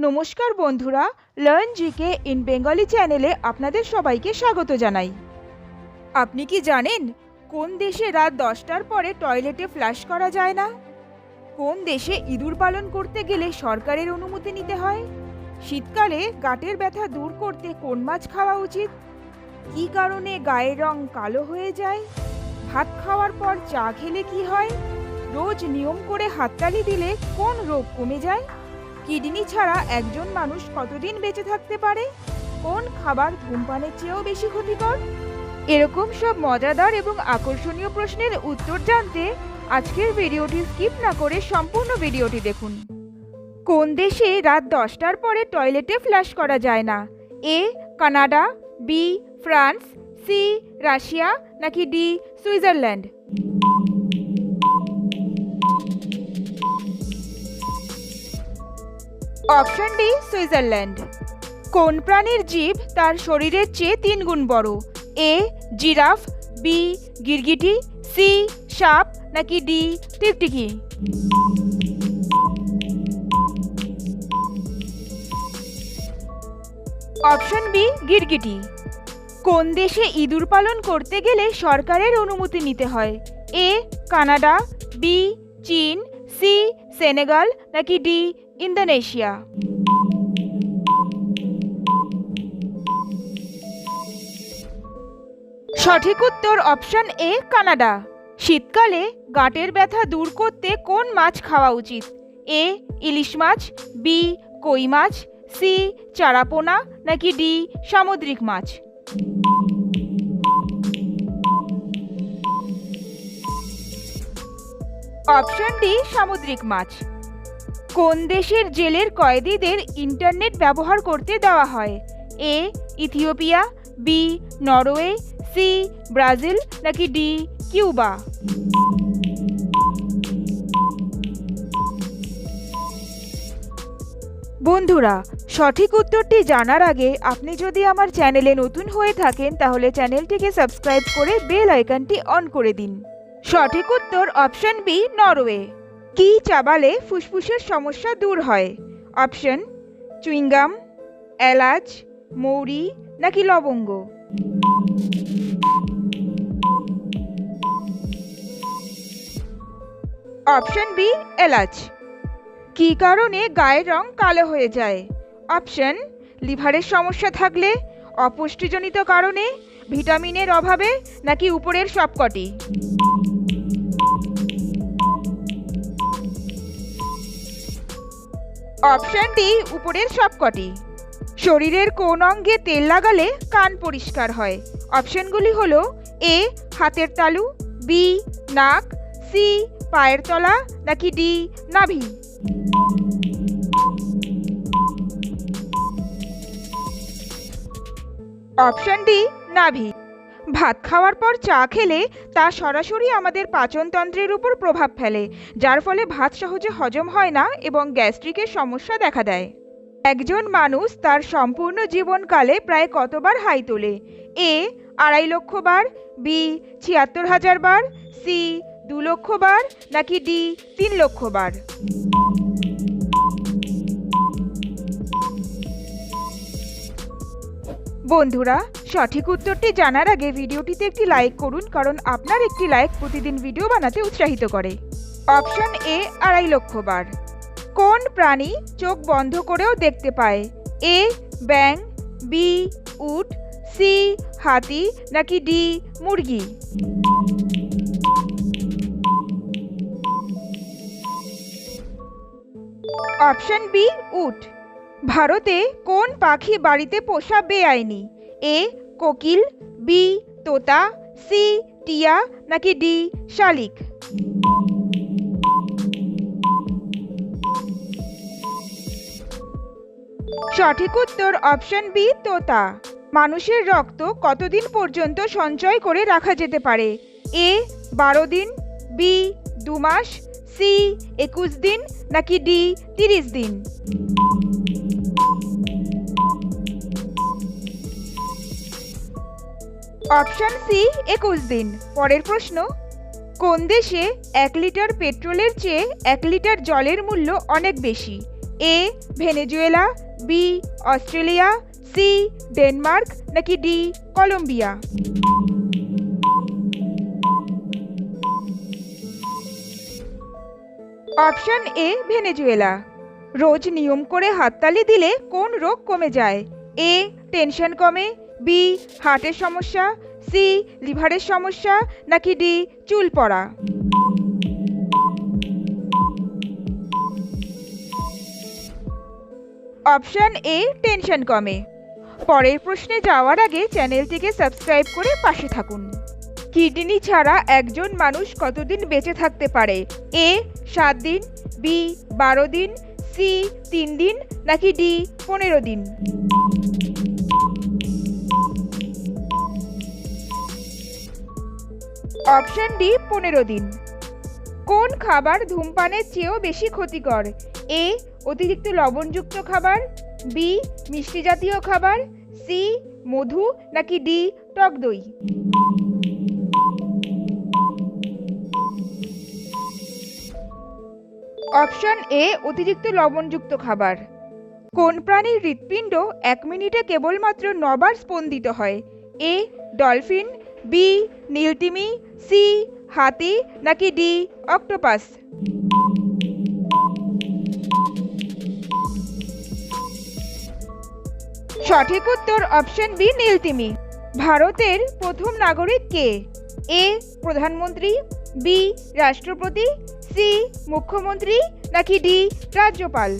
নমস্কার বন্ধুরা learn GK in Bengali চ্যানেলে আপনাদের সবাইকে স্বাগত জানাই। আপনি কি জানেন কোন দেশে রাত দশটার পরে টয়লেটে ফ্লাশ করা যায় না? কোন দেশে ইঁদুর পালন করতে গেলে সরকারের অনুমতি নিতে হয়? শীতকালে গাটের ব্যথা দূর করতে কোন মাছ খাওয়া উচিত? কী কারণে গায়ের রং কালো হয়ে যায়? ভাত খাওয়ার পর চা খেলে কি হয়? রোজ নিয়ম করে হাততালি দিলে কোন রোগ কমে যায়? কিডনি ছাড়া একজন মানুষ কতদিন বেঁচে থাকতে পারে? কোন খাবার ধূমপানের চেয়েও বেশি ক্ষতিকর? এরকম সব মজাদার এবং আকর্ষণীয় প্রশ্নের উত্তর জানতে আজকের ভিডিওটি স্কিপ না করে সম্পূর্ণ ভিডিওটি দেখুন। কোন দেশে রাত দশটার পরে টয়লেটে ফ্ল্যাশ করা যায় না? A, Canada, B, France, C, Russia নাকি D, Switzerland? Option D, Switzerland. কোন প্রাণীর জীব তার শরীরের চেয়ে তিন গুণ বড়? এ, জিরাফ, বি, গিরগিটি, সি, সাপ, নাকি ডি, টিকটিকি? অপশন বি, গিরগিটি। কোন দেশে ইঁদুর পালন করতে গেলে সরকারের অনুমতি নিতে হয়? এ, কানাডা, বি, চীন, সি, সেনেগাল, নাকি ডি ইন্দোনেশিয়া। সঠিক উত্তর অপশন এ, কানাডা। শীতকালে গাঁটের ব্যথা দূর করতে কোন মাছ খাওয়া উচিত? এ, ইলিশ মাছ, বি, কই মাছ, সি, চারাপোনা, নাকি ডি, সামুদ্রিক মাছ? অপশন ডি, সামুদ্রিক মাছ। কোন দেশের জেলের কয়েদিদের ইন্টারনেট ব্যবহার করতে দেওয়া হয়? A, Ethiopia, B, Norway, C, Brazil, নাকি ডি, কিউবা? বন্ধুরা, সঠিক উত্তরটি জানার আগে আপনি যদি আমার চ্যানেলে নতুন হয়ে থাকেন, তাহলে চ্যানেলটিকে সাবস্ক্রাইব করে বেল আইকনটি অন করে দিন। সঠিক উত্তর অপশন বি, নরওয়ে। কি চাবালে ফুসফুসের সমস্যা দূর হয়? অপশন, চুইংগাম, এলাচ, মৌরি নাকি লবঙ্গ? অপশন বি, এলাচ। কী কারণে গায়ের রং কালো হয়ে যায়? অপশন, লিভারের সমস্যা থাকলে, অপুষ্টিজনিত কারণে, ভিটামিনের অভাবে নাকি উপরের সবকটি? অপশন ডি, উপরের সবকটি। শরীরের কোন অঙ্গে তেল লাগালে কান পরিষ্কার হয়। অপশনগুলি হল এ, হাতের তালু, বি, নাক, সি, পায়ের তলা, নাকি ডি, নাভি। অপশন ডি, নাভি। ভাত খাওয়ার পর চা খেলে তা সরাসরি আমাদের পাচনতন্ত্রের উপর প্রভাব ফেলে, যার ফলে ভাত সহজে হজম হয় না এবং গ্যাস্ট্রিকের সমস্যা দেখা দেয়। একজন মানুষ তার সম্পূর্ণ জীবনকালে প্রায় কতবার হাই তোলে? এ, আড়াই লক্ষ বার, বি, ছিয়াত্তর হাজার বার, সি, দু লক্ষ বার, নাকি ডি, তিন লক্ষ বার? বন্ধুরা, সঠিক উত্তরটি জানার আগে ভিডিওটিতে একটি লাইক করুন কারণ আপনার একটি লাইক প্রতিদিন ভিডিও বানাতে উৎসাহিত করে। অপশন এ আড়াই লক্ষ বার। কোন প্রাণী চোখ বন্ধ করেও দেখতে পায়? এ ব্যাং বি উট সি হাতি, নাকি ডি মুরগি? অপশন বি উট। ভারতে কোন পাখি বাড়িতে পোষা বেআইনি? এ, কোকিল, বি, তোতা, সি, টিয়া, নাকি ডি, শালিক? সঠিক উত্তর অপশন বি, তোতা। মানুষের রক্ত কতদিন পর্যন্ত সঞ্চয় করে রাখা যেতে পারে? এ, বারো দিন, বি দু মাস সি, একুশ দিন, নাকি ডি, তিরিশ দিন? অপশন সি, একুশ দিন। পরের প্রশ্ন, কোন দেশে এক লিটার পেট্রোলের চেয়ে এক লিটার জলের মূল্য অনেক বেশি? A, Venezuela, B, Australia, C, Denmark, নাকি D, Colombia? Option A, Venezuela. রোজ নিয়ম করে হাততালি দিলে কোন রোগ কমে যায়? এ, টেনশন কমে বি, হার্টের সমস্যা, সি, লিভারের সমস্যা, নাকি ডি, চুল পড়া? অপশন এ, টেনশন কমে। পরের প্রশ্নে যাওয়ার আগে চ্যানেলটিকে সাবস্ক্রাইব করে পাশে থাকুন। কিডনি ছাড়া একজন মানুষ কতদিন বেঁচে থাকতে পারে? এ, সাত দিন, বি, বারো দিন, সি, তিন দিন, নাকি ডি, পনেরো দিন? অপশন ডি, পনেরো দিন। কোন খাবার ধূমপানের চেয়েও বেশি ক্ষতিকর? এ, অতিরিক্ত লবণযুক্ত খাবার, বি, মিষ্টি জাতীয় খাবার, সি, মধু, নাকি ডি, টক দই? অপশন এ, অতিরিক্ত লবণযুক্ত খাবার। কোন প্রাণীর হৃৎপিণ্ড এক মিনিটে কেবলমাত্র নবার স্পন্দিত হয়? এ, ডলফিন বি নীলতিমি সি হাতি নাকি ডি অক্টোপাস সঠিক উত্তর অপশন বি নীলতিমি ভারতের প্রথম নাগরিক কে? এ প্রধানমন্ত্রী বি রাষ্ট্রপতি সি মুখ্যমন্ত্রী, নাকি ডি রাজ্যপাল?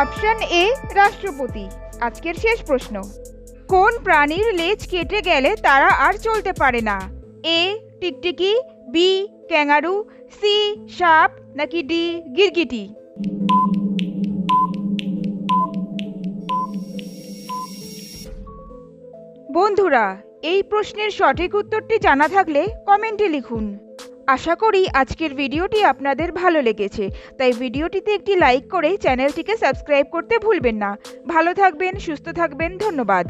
অপশন এ, রাষ্ট্রপতি। আজকের শেষ প্রশ্ন। কোন প্রাণীর লেজ কেটে গেলে তারা আর চলতে পারে না? এ, টিকটিকি, বি, ক্যাঙ্গারু, সি, সাপ, নাকি ডি, গিরগিটি? বন্ধুরা, এই প্রশ্নের সঠিক উত্তরটি জানা থাকলে কমেন্টে লিখুন। আশা করি আজকের ভিডিওটি আপনাদের ভালো লেগেছে। তাই ভিডিওটিতে একটি লাইক করে চ্যানেলটিকে সাবস্ক্রাইব করতে ভুলবেন না। ভালো থাকবেন, সুস্থ থাকবেন, ধন্যবাদ।